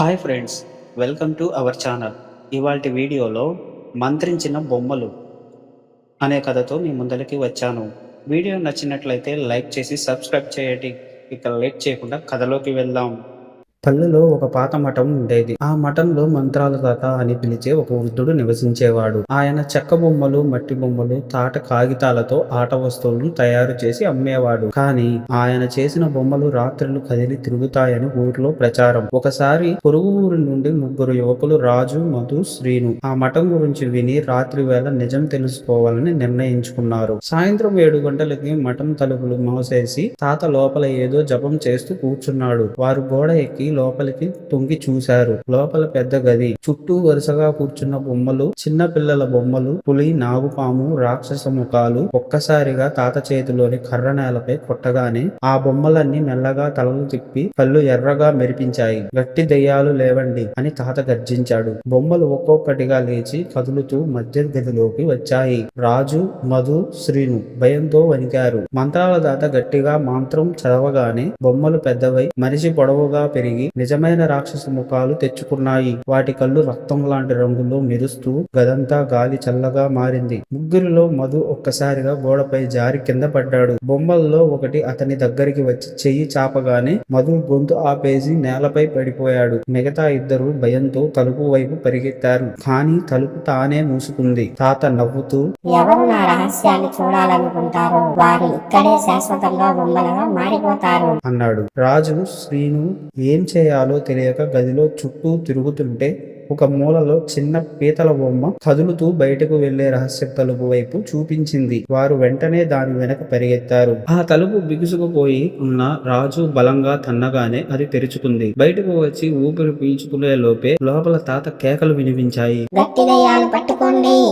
Hi friends welcome to our channel. ఇవాల్టి వీడియోలో మంత్రించిన బొమ్మలు అనే కథతో మీ ముందరికి వచ్చాను. వీడియో నచ్చినట్లయితే లైక్ చేసి సబ్స్క్రైబ్ చేయండి. ఇక లేట్ చేయకుండా కథలోకి వెళ్దాం. పల్లెలో ఒక పాత మఠం ఉండేది. ఆ మఠంలో మంత్రాల తాత అని పిలిచే ఒక వృద్ధుడు నివసించేవాడు. ఆయన చెక్క బొమ్మలు మట్టి బొమ్మలు తాట కాగితాలతో ఆట వస్తువులను తయారు చేసి అమ్మేవాడు. కానీ ఆయన చేసిన బొమ్మలు రాత్రులు కదిలి తిరుగుతాయని ఊర్లో ప్రచారం. ఒకసారి పొరుగు ఊరి నుండి ముగ్గురు యువకులు రాజు మధు శ్రీను ఆ మఠం గురించి విని రాత్రి వేళ నిజం తెలుసుకోవాలని నిర్ణయించుకున్నారు. సాయంత్రం ఏడు గంటలకి మఠం తలుపులు మోసేసి తాత లోపల ఏదో జపం చేస్తూ కూర్చున్నాడు. వారు గోడ ఎక్కి లోపలికి తొంగి చూశారు. లోపల పెద్ద గది. చుట్టూ వరుసగా కూర్చున్న బొమ్మలు చిన్న పిల్లల బొమ్మలు పులి నాగుపాము రాక్షస ముఖాలు ఒక్కసారిగా తాత చేతిలోని కర్ర నేలపై కొట్టగానే ఆ బొమ్మలన్నీ మెల్లగా తలలు తిప్పి కళ్ళు ఎర్రగా మెరిపించాయి. గట్టి దెయ్యాలు లేవండి అని తాత గర్జించాడు. బొమ్మలు ఒక్కొక్కటిగా లేచి కదులుతూ మధ్య గదిలోకి వచ్చాయి. రాజు మధు శ్రీను భయంతో వణికారు. మంత్రాల దాత గట్టిగా మంత్రం చదవగానే బొమ్మలు పెద్దవై మనిషి పొడవుగా పెరిగి నిజమైన రాక్షస ముఖాలు తెచ్చుకున్నాయి. వాటి కళ్ళు రక్తం లాంటి రంగులో మెరుస్తూ గదంతా గాలి చల్లగా మారింది. ముగ్గురిలో మధు ఒక్కసారిగా గోడపై జారి కింద పడ్డాడు. బొమ్మల్లో ఒకటి అతని దగ్గరికి వచ్చి చెయ్యి చాపగానే మధు గొంతు ఆపేసి నేలపై పడిపోయాడు. మిగతా ఇద్దరు భయంతో తలుపు వైపు పరిగెత్తారు. కానీ తలుపు తానే మూసుకుంది. తాత నవ్వుతూ ఎవరు నా రహస్యాన్ని చూడాలనుకుంటారో? వారు ఇక్కడే శాశ్వతంగా బొమ్మలుగా మారిపోతారు. అన్నాడు. రాజు శ్రీను ఏం చేయాలో తెలియక గదిలో చుట్టూ తిరుగుతుంటే ఒక మూలలో చిన్న పీతల బొమ్మ కదులుతూ బయటకు వెళ్ళే రహస్య తలుపు వైపు చూపించింది. వారు వెంటనే దాని వెనక పరిగెత్తారు. ఆ తలుపు బిగుసుకుపోయి ఉన్న రాజు బలంగా తన్నగానే అది తెరుచుకుంది. బయటకు వచ్చి ఊపిరి పీల్చుకునే లోపే లోపల తాత కేకలు వినిపించాయి.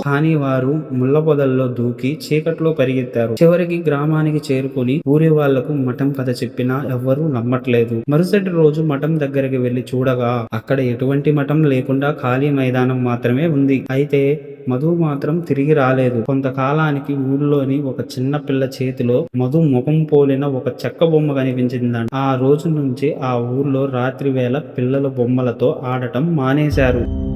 కానీ వారు ముళ్ళ పొదల్లో దూకి చీకట్లో పరిగెత్తారు. చివరికి గ్రామానికి చేరుకుని ఊరి వాళ్ళకు మఠం కథ చెప్పినా ఎవ్వరూ నమ్మట్లేదు. మరుసటి రోజు మఠం దగ్గరికి వెళ్ళి చూడగా అక్కడ ఎటువంటి మఠం లేకుండా ఖాళీ మైదానం మాత్రమే ఉంది. అయితే మధు మాత్రం తిరిగి రాలేదు. కొంతకాలానికి ఊళ్ళోని ఒక చిన్న పిల్ల చేతిలో మధు ముఖం పోలిన ఒక చెక్క బొమ్మ కనిపించిందంట. ఆ రోజు నుంచి ఆ ఊర్లో రాత్రి వేళ పిల్లల బొమ్మలతో ఆడటం మానేశారు.